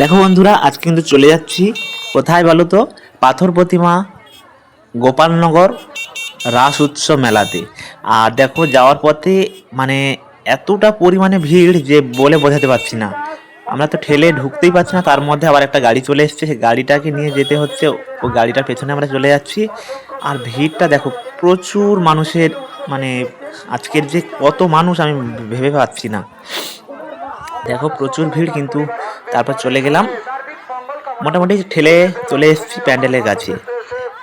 দেখো বন্ধুরা, আজকে কিন্তু চলে যাচ্ছি। কোথায় বলো তো? পাথর প্রতিমা গোপালনগর রাস উৎসব মেলাতে। আর দেখো, যাওয়ার পথে মানে এতটা পরিমাণে ভিড় যে বলে বোঝাতে পারছি না। আমরা তো ঠেলে ঢুকতেই পারছি না, তার মধ্যে আবার একটা গাড়ি চলে এসছে। সেই গাড়িটাকে নিয়ে যেতে হচ্ছে, ও গাড়িটার পেছনে আমরা চলে যাচ্ছি। আর ভিড়টা দেখো, প্রচুর মানুষের মানে আজকের যে কত মানুষ আমি ভেবে পাচ্ছি না। দেখো, প্রচুর ভিড় কিন্তু তারপর চলে গেলাম। মোটামুটি ঠেলে চলে এসেছি প্যান্ডেলের কাছে।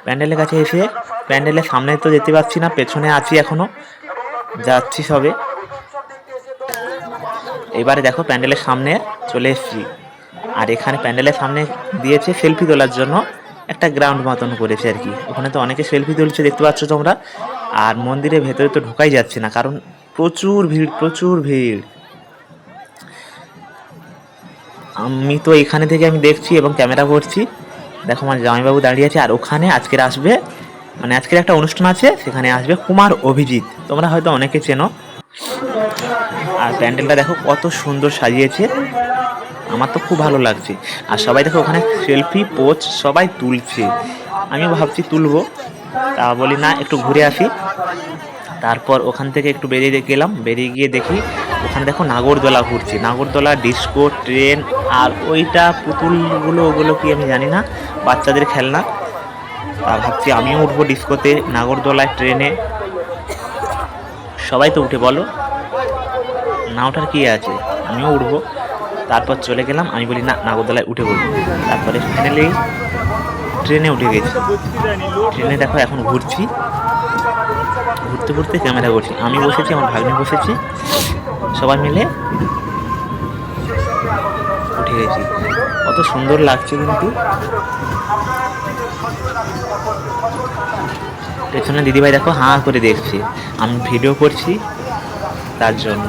প্যান্ডেলের কাছে এসে প্যান্ডেলের সামনে তো যেতে পারছি না, পেছনে আছি এখনও। যাচ্ছি সবে। এবারে দেখো প্যান্ডেলের সামনে চলে এসেছি। আর এখানে প্যান্ডেলের সামনে দিয়েছে সেলফি তোলার জন্য একটা গ্রাউন্ড মতন করেছে আর কি। ওখানে তো অনেকে সেলফি তুলছে, দেখতে পাচ্ছ তোমরা। আর মন্দিরের ভেতরে তো ঢোকাই যাচ্ছে না, কারণ প্রচুর ভিড় প্রচুর ভিড়। আমি তো এখানে থেকে আমি দেখছি এবং ক্যামেরা করছি। দেখো, আমার জামাইবাবু দাঁড়িয়ে আছে আর ওখানে আজকের আসবে মানে আজকের একটা অনুষ্ঠান আছে, সেখানে আসবে কুমার অভিজিৎ। তোমরা হয়তো অনেকে চেনো। আর প্যান্ডেলটা দেখো, কত সুন্দর সাজিয়েছে। আমার তো খুব ভালো লাগছে। আর সবাই দেখো, ওখানে সেলফি পোজ সবাই তুলছে। আমিও ভাবছি তুলবো। তা বলি, না, একটু ঘুরে আসি। তারপর ওখান থেকে একটু বেরিয়ে গেলাম। বেরিয়ে গিয়ে দেখি ওখানে দেখো নাগরদোলা ঘুরছে। নাগরদোলা, ডিস্কো, ট্রেন আর ওইটা পুতুলগুলো, ওগুলো কি আমি জানি না, বাচ্চাদের খেলনা। তা ভাবছি আমিও উঠবো ডিস্কোতে, নাগরদোলায়, ট্রেনে। সবাই তো উঠে, বলো। না ওঠার কী আছে? আমিও উঠবো। তারপর চলে গেলাম, আমি বলি, না, নাগরদোলায় উঠে বলব তারপরে ফাইনালি ট্রেনে উঠে গেছি। ট্রেনে দেখো, এখন ঘুরছি। ঘুরতে ঘুরতে ক্যামেরা করছি। আমি বসেছি, আমার ভাগ্নে বসেছি। সবাই মিলে উঠে গেছি। কত সুন্দর লাগছে কিন্তু। পেছনে দিদিভাই দেখো হাঁ করে দেখছি। আমি ভিডিও করছি তার জন্য।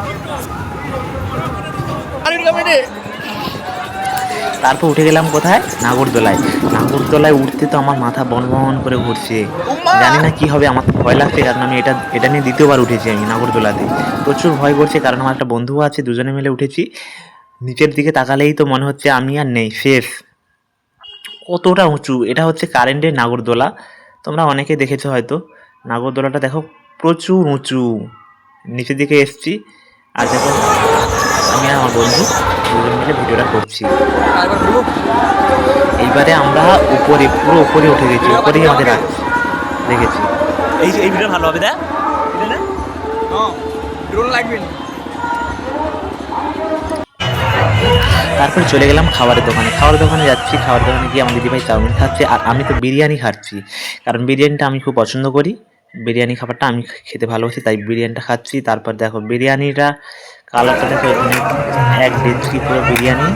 তারপর উঠে গেলাম কোথায়? নাগরদোলায়। নাগরদোলায় উঠতে তো আমার মাথা বন বন করে ঘুরছে। জানি না কি হবে আমার তো ভয় লাগছে কারণ আমি এটা এটা নিয়ে দ্বিতীয়বার উঠেছি আমি নাগরদোলাতে। প্রচুর ভয় করছে কারণ আমার একটা বন্ধু আছে দুজনে মিলে উঠেছি। নিচের দিকে তাকালেই তো মনে হচ্ছে আমি আর নেই শেষ। কতটা উঁচু এটা হচ্ছে কারেন্টের নাগরদোলা। তোমরা অনেকে দেখেছ হয়তো। নাগরদোলাটা দেখো প্রচুর উঁচু। নিচের দিকে এসছি আর দেখো আমি আর আমার বন্ধু দুজন মিলে ভিডিওটা করছি। এইবারে আমরা উপরে পুরো উপরে উঠে গেছি উপরেই আমাদের দেখেছি। এই এই ভিডিও ভালো হবে দেখ। ড্রোন লাগবে না তারপর চলে গেলাম খাবারের দোকানে। খাবারের দোকানে যাচ্ছি খাবারের দোকানে গিয়ে আমার দিদিভাই চাউমিন খাচ্ছে আর আমি তো বিরিয়ানি খাচ্ছি। কারণ বিরিয়ানিটা আমি খুব পছন্দ করি। বিরিয়ানি খাবারটা আমি খেতে ভালোবাসি তাই বিরিয়ানিটা খাচ্ছি। তারপর দেখো বিরিয়ানিটা কালারটা দেখো এক দেড় পুরো বিরিয়ানি।